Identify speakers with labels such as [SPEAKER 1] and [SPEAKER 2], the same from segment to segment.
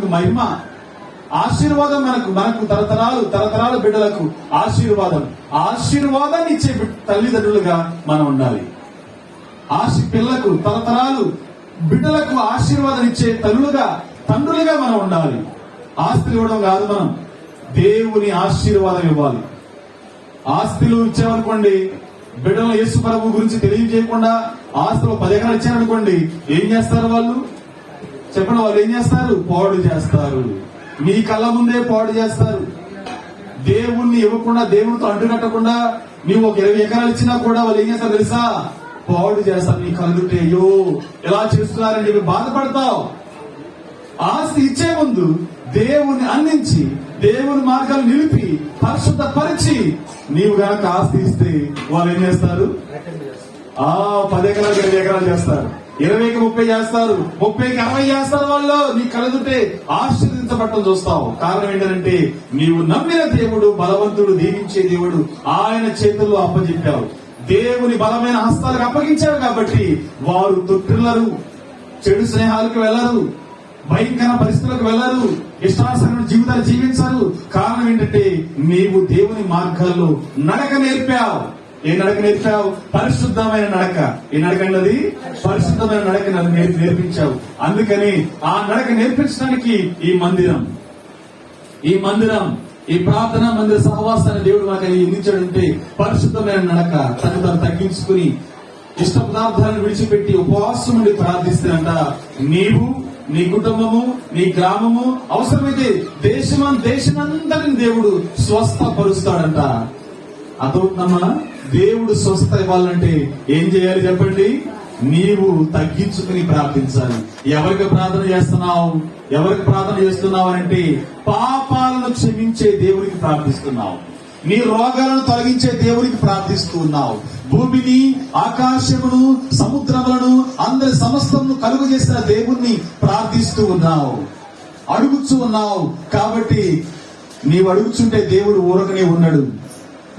[SPEAKER 1] మహిమ ఆశీర్వాదం మనకు మనకు తరతరాలు తరతరాల బిడ్డలకు ఆశీర్వాదం. ఆశీర్వాదాన్ని ఇచ్చే తల్లిదండ్రులుగా మనం ఉండాలి. ఆశి పిల్లకు తరతరాలు బిడ్డలకు ఆశీర్వాదం ఇచ్చే తల్లులుగా తండ్రులుగా మనం ఉండాలి. ఆస్తులు ఇవ్వడం కాదు మనం. దేవుని ఆశీర్వాదం ఇవ్వాలి. ఆస్తులు ఇచ్చామనుకోండి బిడ్డలు యేసు ప్రభు గురించి తెలియజేయకుండా ఆస్తులు పది ఎకరాలు ఇచ్చారనుకోండి ఏం చేస్తారు వాళ్ళు? చెప్పండి వాళ్ళు ఏం చేస్తారు? పాడు చేస్తారు. మీ కళ్ళ ముందే పాడు చేస్తారు. దేవుణ్ణి ఇవ్వకుండా దేవునితో అంటుకట్టకుండా నీవు ఒక ఇరవై ఎకరాలు ఇచ్చినా కూడా వాళ్ళు ఏం చేస్తారు తెలుసా? పాడు చేస్తారు. నీ కళ్ళుంటే అయ్యో ఎలా చేస్తున్నారని చెప్పి బాధపడతావు. ఆస్తి ఇచ్చే ముందు దేవుని అందించి దేవుని మార్గాలు నిలిపి పరిశుద్ధ పరిచి నీవు గనక ఆస్తి ఇస్తే వాళ్ళు ఏం చేస్తారు? ఆ పది ఎకరాలు ఇరవై ఎకరాలు చేస్తారు. ఇరవైకి ముప్పై చేస్తారు ముప్పైకి అరవై చేస్తారు వాళ్ళు. నీ కలుగుతే ఆశీర్దించబట్టం చూస్తావు. కారణం ఏంటంటే నీవు నమ్మిన దేవుడు బలవంతుడు దీవించే దేవుడు ఆయన చేతుల్లో అప్పచెప్పావు. దేవుని బలమైన హస్తాలకు అప్పగించారు కాబట్టి వారు తొట్టిల్లరు చెడు స్నేహాలకు వెళ్ళరు భయంకర పరిస్థితులకు వెళ్ళరు ఇష్టాసరణ జీవితాలు జీవించరు. కారణం ఏంటంటే నీవు దేవుని మార్గాల్లో నడక నేర్పావు. ఏ నడక నేర్పావు పరిశుద్ధమైన నడక. ఏ నడక అన్నది పరిశుద్ధమైన నడక నన్ను నేర్పించావు. అందుకని ఆ నడక నేర్పించడానికి ఈ మందిరం ఈ మందిరం ఈ ప్రార్థన మందిర సహవాసాన్ని దేవుడు మాకు ఎందుకంటే పరిశుద్ధమైన నడక తను తను తగ్గించుకుని ఇష్ట పదార్థాలను విడిచిపెట్టి ఉపవాసం నుండి ప్రార్థిస్తానంట నీవు నీ కుటుంబము నీ గ్రామము అవసరమైతే దేశం దేశమంతటిని దేవుడు స్వస్థపరుస్తాడంట. అదవుతుందమ్మా దేవుడు స్వస్థత ఇవ్వాలంటే ఏం చేయాలి చెప్పండి? నీవు తగ్గించుకుని ప్రార్థించాలి. ఎవరికి ప్రార్థన చేస్తున్నావు? ఎవరికి ప్రార్థన చేస్తున్నావు అంటే పాపాలను క్షమించే దేవుడికి ప్రార్థిస్తున్నావు. నీ రోగాలను తొలగించే దేవుడికి ప్రార్థిస్తూ ఉన్నావు. భూమిని ఆకాశమును సముద్రములను అందరి సమస్తమును కలుగు చేసిన దేవుణ్ణి ప్రార్థిస్తూ ఉన్నావు. అడుగుచూ ఉన్నావు. కాబట్టి నీవు అడుగుచుంటే దేవుడు ఊరకనే ఉన్నాడు.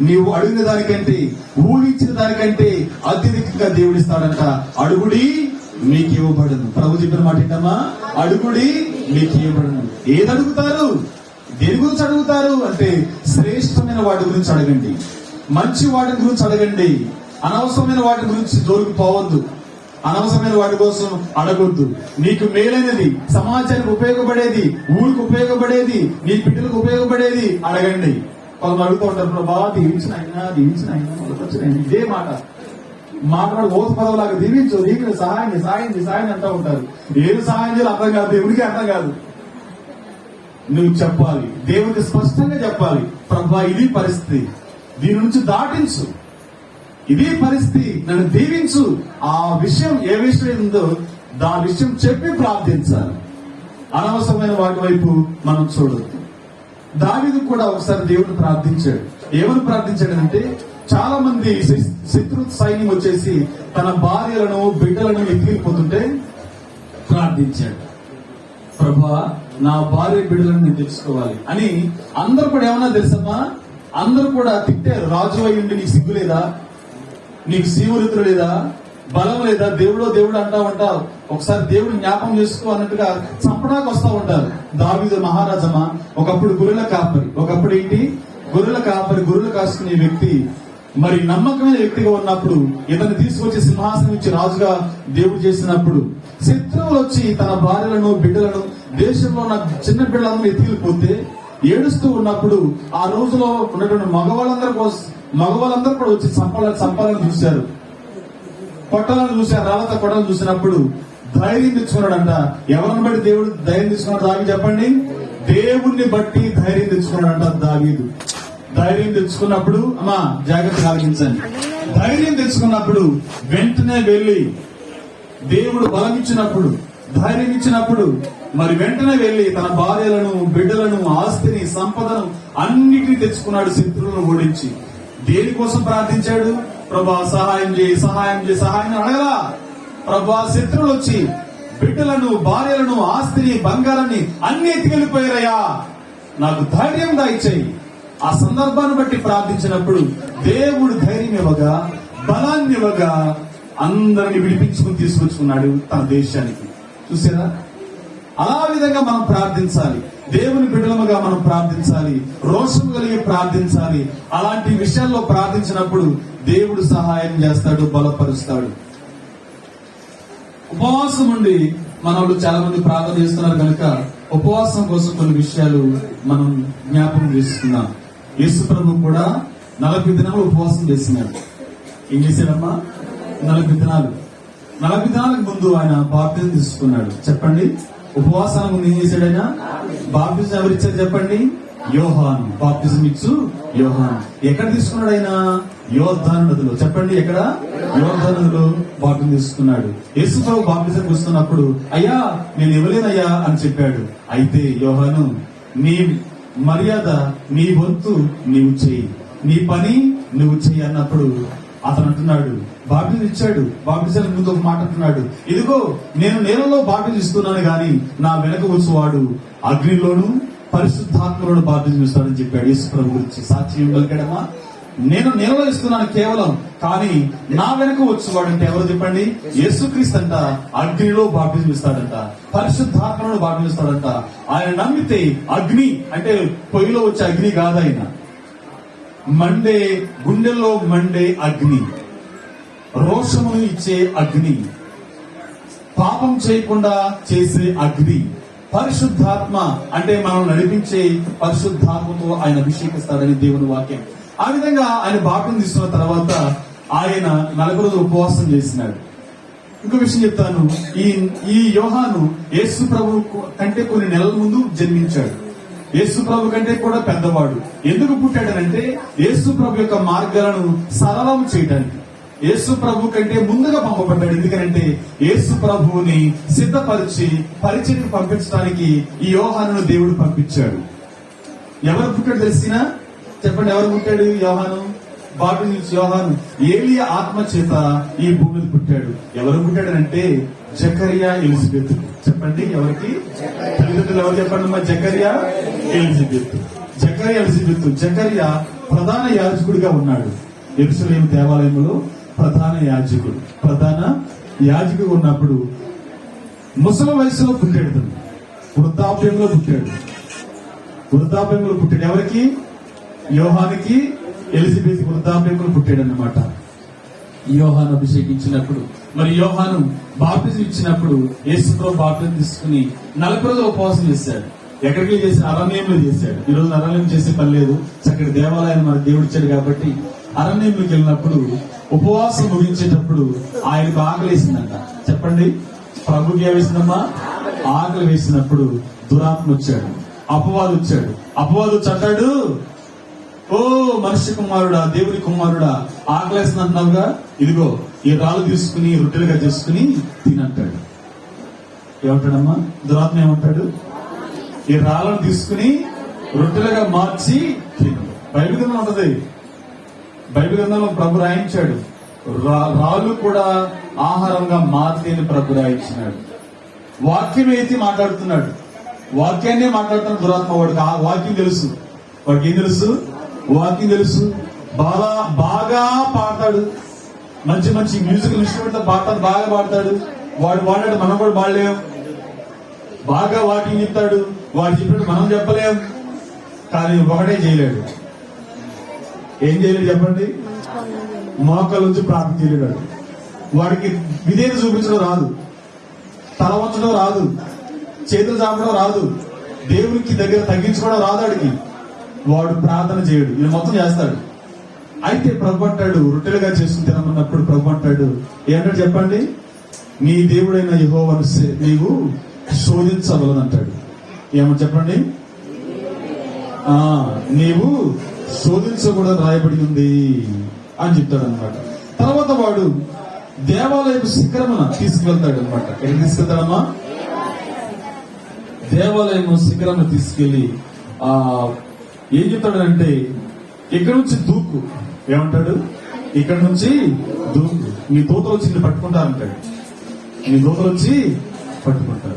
[SPEAKER 1] నీవు అడిగిన దానికంటే ఊహించిన దానికంటే అత్యధికంగా దేవుడిస్తాడంట. అడుగుడి మీకు ఇవ్వబడను. ప్రభు చెప్పిన మాట ఏంటమ్మా? అడుగుడి మీకు ఇవ్వబడను. ఏది అడుగుతారు? దేని గురించి అడుగుతారు? అంటే శ్రేష్టమైన వాటి గురించి అడగండి. మంచి వాటి గురించి అడగండి. అనవసరమైన వాటి గురించి దొరికిపోవద్దు అనవసరమైన వాటి కోసం అడగొద్దు. నీకు మేలైనది సమాజానికి ఉపయోగపడేది ఊరికి ఉపయోగపడేది నీ బిడ్డలకు ఉపయోగపడేది అడగండి. వాళ్ళు అడుగుతూ ఉంటారు ప్రభా దీవించిన అయినా దీవించిన అయినా ఇదే మాట. మాట్లాడు ఓత పదవులాగా దీవించు దీవిన సహాయం సాయం సాయం చేయి, అంటూ ఉంటారు. ఏది సహాయం చేయాలి అర్థం కాదు దేవుడికి అర్థం కాదు. నువ్వు చెప్పాలి దేవుడికి స్పష్టంగా చెప్పాలి ప్రభా ఇది పరిస్థితి దీని నుంచి దాటించు. ఇది పరిస్థితి నన్ను దీవించు. ఆ విషయం ఏ విషయం ఉందో దా విషయం చెప్పి ప్రార్థించాలి. అనవసరమైన వాటి వైపు మనం చూడొద్దు. దావిదు కూడా ఒకసారి దేవుడిని ప్రార్థించాడు. ఏమని ప్రార్థించాడంటే చాలా మంది శత్రు సైన్యం వచ్చేసి తన భార్యలను బిడ్డలను ఎత్తిపోతుంటే ప్రార్థించాడు. ప్రభా నా భార్య బిడ్డలను నేను తెలుసుకోవాలి. అని అందరు కూడా ఏమన్నా తెలుసమ్మా? అందరూ కూడా తిట్టారు. రాజు అయ్యుండి నీకు సిగ్గు లేదా? నీకు శివరుతులు లేదా? బలం లేదా దేవుడో దేవుడు అంటా ఉంటావు ఒకసారి దేవుడు జ్ఞాపకం చేసుకో అన్నట్టుగా చంపడానికి వస్తా ఉంటారు. దావిద మహారాజమా ఒకప్పుడు గొర్రెల కాపరి. ఒకప్పుడు ఏంటి? గొర్రెల కాపరి గొర్రెలు కాసుకునే వ్యక్తి. మరి నమ్మకమైన వ్యక్తిగా ఉన్నప్పుడు ఇతను తీసుకొచ్చి సింహాసనం ఇచ్చి రాజుగా దేవుడు చేసినప్పుడు శత్రువులు వచ్చి తన భార్యలను బిడ్డలను దేశంలో ఉన్న చిన్న బిడ్డలందరూ ఎత్తికిపోతే ఏడుస్తూ ఉన్నప్పుడు ఆ రోజులో ఉన్నటువంటి మగవాళ్ళందరూ మగవాళ్ళందరూ కూడా వచ్చి చంపాలని చంపాలని చూశారు. పొట్టలను చూశారు రాళ్ళతో కొట్టాలని చూసినప్పుడు ధైర్యం తెచ్చుకున్నాడంట. ఎవరిని బట్టి దేవుడు ధైర్యం తెచ్చుకున్నాడు దావి చెప్పండి? దేవుణ్ణి బట్టి ధైర్యం తెచ్చుకున్నాడంట దావీదు. ధైర్యం తెచ్చుకున్నప్పుడు అమ్మా జాగ్రత్త ఆలోచించండి. ధైర్యం తెచ్చుకున్నప్పుడు వెంటనే వెళ్ళి దేవుడు బలం ఇచ్చినప్పుడు ధైర్యం ఇచ్చినప్పుడు మరి వెంటనే వెళ్ళి తన భార్యలను బిడ్డలను ఆస్తిని సంపదను అన్నిటిని తెచ్చుకున్నాడు శత్రువులను ఓడించి. దేనికోసం ప్రార్థించాడు? ప్రభా సహాయం చేయి సహాయం చేయి సహాయం అడగలా. ప్రభా శత్రువులు వచ్చి బిడ్డలను భార్యలను ఆస్తిని బంగారాన్ని అన్ని ఎత్తికెళ్ళిపోయారయ్యా నాకు ధైర్యం దాయిచ్చాయి ఆ సందర్భాన్ని బట్టి ప్రార్థించినప్పుడు దేవుడు ధైర్యం ఇవ్వగా బలాన్ని ఇవ్వగా అందరిని విడిపించుకుని తీసుకొచ్చుకున్నాడు తన దేశానికి. చూసారా? అలా విధంగా మనం ప్రార్థించాలి. దేవుని బిడ్డలముగా మనం ప్రార్థించాలి. రోషం కలిగి ప్రార్థించాలి. అలాంటి విషయాల్లో ప్రార్థించినప్పుడు దేవుడు సహాయం చేస్తాడు బలపరుస్తాడు. ఉపవాసం ఉండి మన వాళ్ళు చాలా మంది ప్రార్థన చేస్తున్నారు కనుక ఉపవాసం కోసం కొన్ని విషయాలు మనం జ్ఞాపకం చేసుకున్నాం యేసు ప్రభు కూడా నలభై దినాలు ఉపవాసం చేసినాడు. ఏం చేశాడమ్మా? నలభై దినాలు. నలభై దినాలకు ముందు ఆయన బాప్తిజం తీసుకున్నాడు. చెప్పండి. ఉపవాసాల ముందు ఏం చేశాడు ఆయన? బాప్తిజం ఎవరిచ్చారు చెప్పండి? యోహాన్. బాప్తిజం ఇచ్చు యోహాన్. ఎక్కడ తీసుకున్నాడు ఆయన? యోర్ధాను నదిలో. చెప్పండి ఎక్కడ? యోర్ధాను నదిలో బాప్తిజం తీసుకున్నాడు. యేసు ప్రభు వస్తున్నప్పుడు తీసుకున్నప్పుడు అయ్యా నేను ఇవ్వలేనయ్యా అని చెప్పాడు. అయితే యోహాను నీ మర్యాద నీ వంతు నీవు చేయి నీ పని నువ్వు చెయ్యి అన్నప్పుడు అతను అంటున్నాడు. బాప్టిజం ఇచ్చాడు. బాప్టిజం ముందు ఒక మాట అంటున్నాడు. ఇదిగో నేను నేలలో బాప్టిజం ఇస్తున్నాను గాని నా వెనక వచ్చేవాడు అగ్నిలోను పరిశుద్ధాత్మలోను బాప్టిజం ఇస్తాడని చెప్పాడు యేసు ప్రభు గురించి. సాక్ష్యం పలికాడమ్మా నేను నిర్వహిస్తున్నాను కేవలం కానీ నా వెనుక వచ్చేవాడంటే ఎవరు చెప్పండి? యేసుక్రీస్తు అంట అగ్నిలో బాప్టిజం పరిశుద్ధాత్మను పరిశుద్ధాత్మలో ఆయన నమ్మితే అగ్ని అంటే పొయ్యిలో వచ్చే అగ్ని కాదు ఆయన. మండే గుండెల్లో మండే అగ్ని. రోషమును ఇచ్చే అగ్ని. పాపం చేయకుండా చేసే అగ్ని. పరిశుద్ధాత్మ అంటే మనం నడిపించే పరిశుద్ధాత్మతో ఆయన అభిషేకిస్తాడని దేవుని వాక్యం. ఆ విధంగా ఆయన బాప్యం తీసుకున్న తర్వాత ఆయన నలుగురు రోజులు ఉపవాసం చేసినాడు. ఇంకో విషయం చెప్తాను. ఈ ఈ యోహాను యేసు ప్రభు కంటే కొన్ని నెలల ముందు జన్మించాడు. యేసు ప్రభు కంటే కూడా పెద్దవాడు. ఎందుకు పుట్టాడనంటే యేసు ప్రభు యొక్క మార్గాలను సరళం చేయడానికి. యేసు ప్రభు కంటే ముందుగా పంపబడ్డాడు. ఎందుకంటే యేసు ప్రభువుని సిద్ధపరిచి పరిచయం పంపించడానికి ఈ యోహాను దేవుడు పంపించాడు. ఎవరు పుట్టాడు తెలిసినా చెప్పండి ఎవరు పుట్టాడు యోహాను? బాబు నుంచి యోహాను. ఏలి ఆత్మ చేత ఈ భూమి మీద పుట్టాడు. ఎవరు పుట్టాడనంటే జకరియా ఎలిజబెత్. చెప్పండి ఎవరికి? తల్లిదండ్రులు ఎవరు చెప్పండి మా Zechariah Elizabeth. Zechariah Elizabeth. Zechariah ప్రధాన యాజకుడిగా ఉన్నాడు. ఎరుసలేం దేవాలయంలో ప్రధాన యాజకుడు. ప్రధాన యాజకుడు ఉన్నప్పుడు ముసలి వయసులో పుట్టాడు వృద్ధాప్యంలో పుట్టాడు. వృద్ధాప్యంలో పుట్టాడు. ఎవరికి? యోహానికి ఎలిజబెత్ వృద్ధాప్యంలో పుట్టాడు అన్నమాట యోహాను అభిషేకించినప్పుడు మరి యోహాను బాప్తిజం ఇచ్చినప్పుడు యేసుతో బాప్తిజం తీసుకుని నలభై రోజులు ఉపవాసం చేశాడు. ఎక్కడికి చేసి అరణ్యంలో చేశాడు. ఈ రోజు అరణ్యం చేసే పని లేదు. చక్కటి దేవాలయం మన దేవుడు ఇచ్చాడు కాబట్టి అరణ్యంలోకి వెళ్ళినప్పుడు ఉపవాసం ముగించేటప్పుడు ఆయనకు ఆకలి వేసిందంట. చెప్పండి. ప్రభుకి ఏ వేసిందమ్మా? ఆకలి వేసినప్పుడు దురాత్మ వచ్చాడు. అపవాదు వచ్చాడు. అపవాదు వచ్చి అంటాడు ఓ మనిషి కుమారుడా దేవుని కుమారుడా ఆకలేసిన అంటున్నావుగా ఇదిగో ఈ రాళ్ళు తీసుకుని రొట్టెలుగా చేసుకుని తినంటాడు. ఏమంటాడమ్మా? దురాత్మ ఏమంటాడు? ఈ రాళ్ళను తీసుకుని రొట్టెలుగా మార్చి తిను. బైబిల్ గ్రంథం ఉంటది బైబిల్ గ్రంథంలో ప్రభు రాయించాడు. రా- రాళ్ళు కూడా ఆహారంగా మార్చి ప్రభు రాయించినాడు. వాక్యం అయితే మాట్లాడుతున్నాడు వాక్యాన్నే మాట్లాడుతున్నాడు దురాత్మ వాడికి ఆ వాక్యం తెలుసు. వాడికి ఏం తెలుసు? వాకింగ్ తెలుసు. బాగా బాగా పాడతాడు. మంచి మంచి మ్యూజికల్ ఇన్స్ట్రుమెంట్ పాడతాడు బాగా పాడతాడు. వాడు వాడాడు మనం కూడా పాడలేం. బాగా వాకింగ్ చెప్తాడు. వాడు చెప్పినట్టు మనం చెప్పలేం. కానీ ఒకటే చేయలేడు. ఏం చేయలేడు చెప్పండి? మోకాల నుంచి ప్రార్థన చేయలేడు. వాడికి విధేయత చూపించడం రాదు. తల వంచడం రాదు. చేతులు చాపడం రాదు. దేవునికి దగ్గర తగ్గించుకోవడం రాదు వాడికి వాడు ప్రార్థన చేయడు. ఇది మొత్తం చేస్తాడు. అయితే ప్రభు అంటాడు రొట్టెలుగా చేసుకుని తినమన్నప్పుడు ప్రభు అంటాడు ఏంటంటే చెప్పండి? నీ దేవుడైన యహోవను నీవు నీవు శోధించవలనంటాడు ఏమని చెప్పండి? ఆ నీవు శోధించకూడదు రాయబడి ఉంది అని చెప్తాడు అనమాట తర్వాత వాడు దేవాలయం శిఖరమున తీసుకువెళ్తాడు అనమాట ఎక్కడ తీసుకెళ్తాడమ్మా? దేవాలయం శిఖరమును తీసుకెళ్ళి ఆ ఏం చెప్తాడంటే ఇక్కడ నుంచి దూకు. ఏమంటాడు? ఇక్కడ నుంచి దూకు. నీ దూతలు వచ్చి పట్టుకుంటా అంటాడు. నీ దూతలు వచ్చి పట్టుకుంటారు.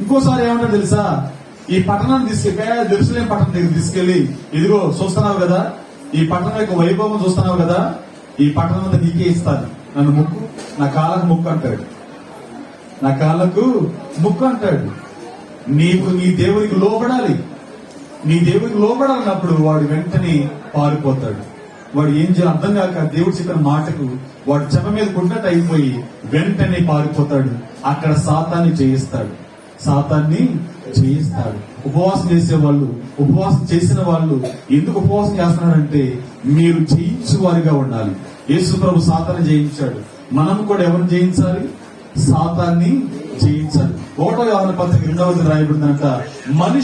[SPEAKER 1] ఇంకోసారి ఏమంటాడు తెలుసా? ఈ పట్టణాన్ని తీసుకెళ్ళి దర్శనం పట్టణం దగ్గర తీసుకెళ్ళి ఇదిగో చూస్తున్నావు కదా? ఈ పట్టణం యొక్క వైభవం చూస్తున్నావు కదా? ఈ పట్టణం అంతా నీకే ఇస్తాను. నన్ను ముక్కు నా కాళ్ళకు ముక్కు అంటాడు. నా కాళ్ళకు ముక్కు అంటాడు. నీకు నీ దేవునికి లోపడాలి నీ దేవుడికి లోబడాలన్నప్పుడు వాడు వెంటనే పారిపోతాడు. వాడు ఏం చేయాలి? అర్థం కాక దేవుడు చెప్పిన మాటకు వాడు చెమ మీద కొట్టినట్టు అయిపోయి వెంటనే పారిపోతాడు. అక్కడ సాతాన్ని జయిస్తాడు. సాతాన్ని జయిస్తాడు. ఉపవాసం చేసే వాళ్ళు ఉపవాసం చేసిన వాళ్ళు ఎందుకు ఉపవాసం చేస్తున్నారంటే మీరు జయించు వారిగా ఉండాలి. యేసు ప్రభు సాతాన్ని జయించాడు. మనం కూడా ఎవరిని జయించాలి? సాతాన్ని జయించాలి. ఒకటో వ్యవహార పత్రిక రెండవది రాయబడిందంట మనిషి